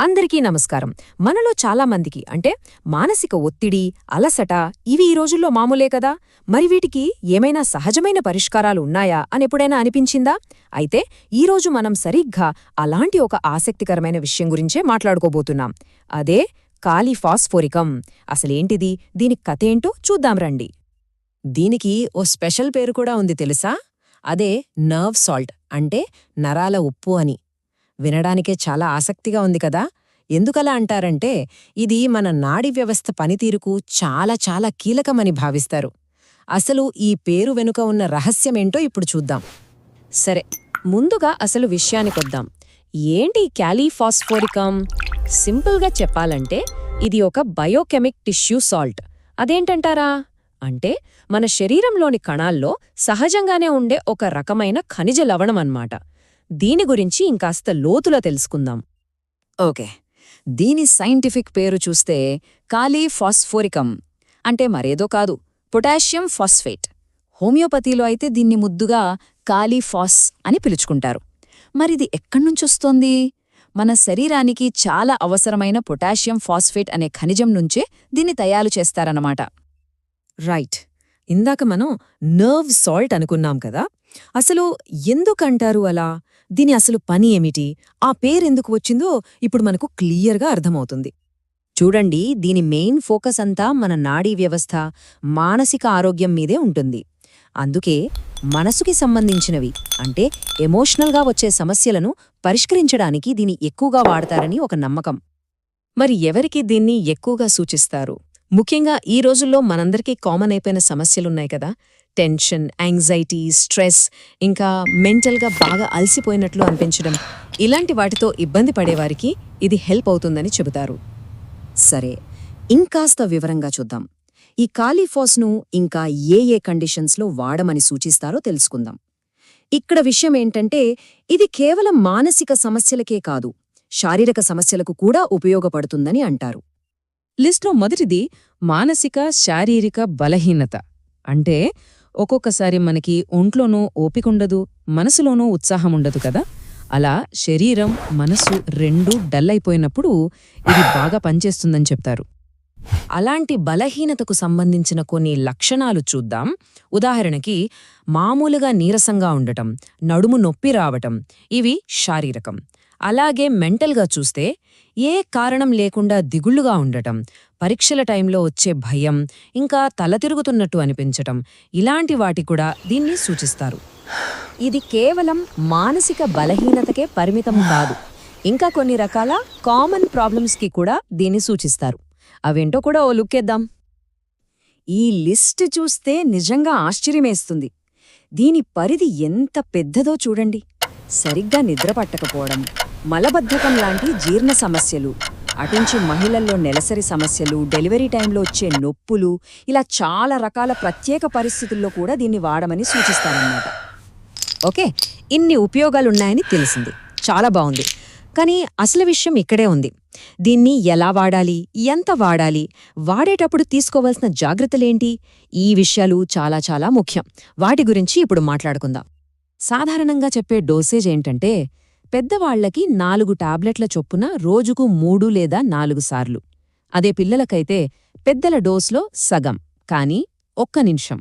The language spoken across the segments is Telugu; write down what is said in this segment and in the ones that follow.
అందరికీ నమస్కారం. మనలో చాలా మందికి అంటే మానసిక ఒత్తిడి అలసట ఇవి ఈ రోజుల్లో మామూలే కదా? మరి వీటికి ఏమైనా సహజమైన పరిష్కారాలు ఉన్నాయా అని ఎప్పుడైనా అనిపించిందా? అయితే ఈరోజు మనం సరిగ్గా అలాంటి ఒక ఆసక్తికరమైన విషయం గురించే మాట్లాడుకోబోతున్నాం. అదే కాలిఫాస్ఫోరికం. అసలేంటిది? దీని కథేంటో చూద్దాం రండి. దీనికి ఓ స్పెషల్ పేరు కూడా ఉంది తెలుసా? అదే నర్వ్ సాల్ట్ అంటే నరాల ఉప్పు అని. వినడానికే చాలా ఆసక్తిగా ఉంది కదా? ఎందుకలా అంటారంటే ఇది మన నాడీ వ్యవస్థ పనితీరుకు చాలా చాలా కీలకమని భావిస్తారు. అసలు ఈ పేరు వెనుక ఉన్న రహస్యమేంటో ఇప్పుడు చూద్దాం. సరే ముందుగా అసలు విషయానికొద్దాం ఏంటి క్యాలీఫాస్ఫోరికం? సింపుల్గా చెప్పాలంటే ఇది ఒక బయోకెమిక్ టిష్యూ సాల్ట్. అదేంటంటారా? అంటే మన శరీరంలోని కణాల్లో సహజంగానే ఉండే ఒక రకమైన ఖనిజ లవణం అన్నమాట దీని గురించి ఇంకాస్త లోతులో తెలుసుకుందాం. ఓకే. దీని సైంటిఫిక్ పేరు చూస్తే కాలీఫాస్ఫోరికం. అంటే మరేదో కాదు పొటాషియం ఫాస్ఫేట్. హోమియోపతిలో అయితే దీన్ని ముద్దుగా కాలీఫాస్ అని పిలుచుకుంటారు. మరిది ఎక్కడ్నుంచొస్తోంది? మన శరీరానికి చాలా అవసరమైన పొటాషియం ఫాస్ఫేట్ అనే ఖనిజం నుంచే దీన్ని తయారు చేస్తారన్నమాట. రైట్. ఇందాక మనం నర్వ్ సాల్ట్ అనుకున్నాం కదా అసలు ఎందుకంటారు అలా? దీని అసలు పని ఏమిటి? ఆ పేరెందుకు వచ్చిందో ఇప్పుడు మనకు క్లియర్గా అర్థమవుతుంది. చూడండి దీని మెయిన్ ఫోకస్ అంతా మన నాడీ వ్యవస్థ మానసిక ఆరోగ్యం మీదే ఉంటుంది. అందుకే మనసుకి సంబంధించినవి అంటే ఎమోషనల్గా వచ్చే సమస్యలను పరిష్కరించడానికి దీని ఎక్కువగా వాడతారని ఒక నమ్మకం. మరి ఎవరికి దీన్ని ఎక్కువగా సూచిస్తారు? ముఖ్యంగా ఈ రోజుల్లో మనందరికీ కామన్ అయిపోయిన సమస్యలున్నాయి కదా. టెన్షన్ యాంగ్జైటీ స్ట్రెస్ ఇంకా మెంటల్గా బాగా అలసిపోయినట్లు అనిపించడం. ఇలాంటి వాటితో ఇబ్బంది పడేవారికి ఇది హెల్ప్ అవుతుందని చెబుతారు. సరే ఇంకాస్త వివరంగా చూద్దాం. ఈ కాలీఫాస్ను ఇంకా ఏ ఏ కండిషన్స్లో వాడమని సూచిస్తారో తెలుసుకుందాం. ఇక్కడ విషయం ఏంటంటే ఇది కేవలం మానసిక సమస్యలకే కాదు శారీరక సమస్యలకు కూడా ఉపయోగపడుతుందని అంటారు. లిస్ట్లో మొదటిది మానసిక శారీరక బలహీనత. అంటే ఒక్కొక్కసారి మనకి ఒంట్లోనూ ఓపికుండదు మనసులోనూ ఉత్సాహముండదు కదా? అలా శరీరం మనసు రెండూ డల్ అయిపోయినప్పుడు ఇది బాగా పనిచేస్తుందని చెప్తారు. అలాంటి బలహీనతకు సంబంధించిన కొన్ని లక్షణాలు చూద్దాం. ఉదాహరణకి మామూలుగా నీరసంగా ఉండటం నడుము నొప్పి రావటం ఇవి శారీరకం. అలాగే మెంటల్గా చూస్తే ఏ కారణం లేకుండా దిగుళ్ళుగా ఉండటం పరీక్షల టైంలో వచ్చే భయం ఇంకా తల తిరుగుతున్నట్టు అనిపించటం ఇలాంటి వాటి కూడా దీన్ని సూచిస్తారు. ఇది కేవలం మానసిక బలహీనతకే పరిమితం కాదు. ఇంకా కొన్ని రకాల కామన్ ప్రాబ్లమ్స్కి కూడా దీన్ని సూచిస్తారు. అవేంటో కూడా ఓ లుక్కేద్దాం ఈ లిస్ట్ చూస్తే నిజంగా ఆశ్చర్యమేస్తుంది. దీని పరిధి ఎంత పెద్దదో చూడండి. సరిగ్గా నిద్ర పట్టకపోవడం మలబద్ధకం లాంటి జీర్ణ సమస్యలు అటుంచి మహిళల్లో నెలసరి సమస్యలు డెలివరీ టైంలో వచ్చే నొప్పులు ఇలా చాలా రకాల ప్రత్యేక పరిస్థితుల్లో కూడా దీన్ని వాడమని సూచిస్తారన్నమాట. ఓకే ఇన్ని ఉపయోగాలున్నాయని తెలిసింది. చాలా బాగుంది. కానీ అసలు విషయం ఇక్కడే ఉంది. దీన్ని ఎలా వాడాలి? ఎంత వాడాలి? వాడేటప్పుడు తీసుకోవాల్సిన జాగ్రత్తలేంటి? ఈ విషయాలు చాలా చాలా ముఖ్యం. వాటి గురించి ఇప్పుడు మాట్లాడుకుందాం. సాధారణంగా చెప్పే డోసేజ్ ఏంటంటే పెద్దవాళ్ళకి నాలుగు టాబ్లెట్ల చొప్పున రోజుకు మూడు లేదా నాలుగు సార్లు. అదే పిల్లలకైతే పెద్దల డోస్లో సగం కానీ ఒక్క నిమిషం.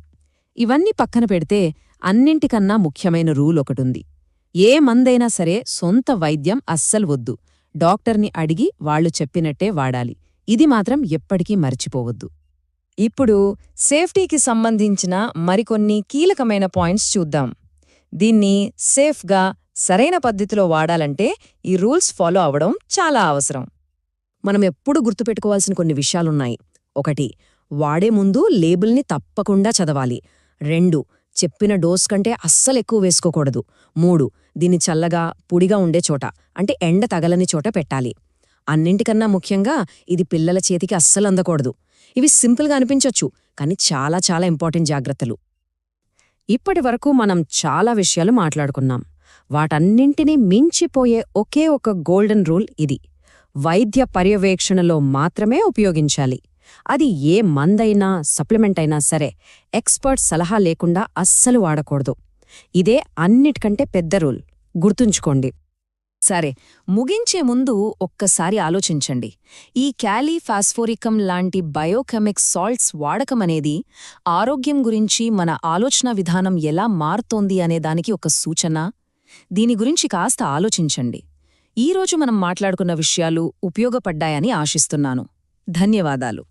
ఇవన్నీ పక్కన పెడితే అన్నింటికన్నా ముఖ్యమైన రూల్ ఒకటుంది. ఏ మందైనా సరే సొంత వైద్యం అస్సలు వద్దు. డాక్టర్ని అడిగి వాళ్ళు చెప్పినట్టే వాడాలి. ఇది మాత్రం ఎప్పటికీ మర్చిపోవద్దు. ఇప్పుడు సేఫ్టీకి సంబంధించిన మరికొన్ని కీలకమైన పాయింట్స్ చూద్దాం. దీన్ని సేఫ్గా సరైన పద్ధతిలో వాడాలంటే ఈ రూల్స్ ఫాలో అవడం చాలా అవసరం. మనం ఎప్పుడు గుర్తుపెట్టుకోవాల్సిన కొన్ని విషయాలున్నాయి. ఒకటి వాడే ముందు లేబుల్ని తప్పకుండా చదవాలి. రెండు చెప్పిన డోస్ కంటే అస్సలు ఎక్కువ వేసుకోకూడదు. మూడు దీన్ని చల్లగా పొడిగా ఉండే చోట అంటే ఎండ తగలని చోట పెట్టాలి. అన్నింటికన్నా ముఖ్యంగా ఇది పిల్లల చేతికి అస్సలు అందకూడదు. ఇవి సింపుల్గా అనిపించొచ్చు కానీ చాలా చాలా ఇంపార్టెంట్ జాగ్రత్తలు. ఇప్పటి వరకు మనం చాలా విషయాలు మాట్లాడుకున్నాం. వాటన్నింటినీ మించిపోయే ఒకే ఒక గోల్డెన్ రూల్ ఇది. వైద్య పర్యవేక్షణలో మాత్రమే ఉపయోగించాలి. అది ఏ మందైనా సప్లిమెంట్ అయినా సరే ఎక్స్పర్ట్ సలహా లేకుండా అస్సలు వాడకూడదు. ఇదే అన్నిటికంటే పెద్ద రూల్. గుర్తుంచుకోండి. సరే ముగించే ముందు ఒక్కసారి ఆలోచించండి. ఈ క్యాలీఫాస్ఫోరికం లాంటి బయోకెమిక్ సాల్ట్స్ వాడకమనేది ఆరోగ్యం గురించి మన ఆలోచన విధానం ఎలా మారుతోంది అనే దానికి ఒక సూచన. దీని గురించి కాస్త ఆలోచించండి. ఈరోజు మనం మాట్లాడుకున్న విషయాలు ఉపయోగపడ్డాయని ఆశిస్తున్నాను. ధన్యవాదాలు.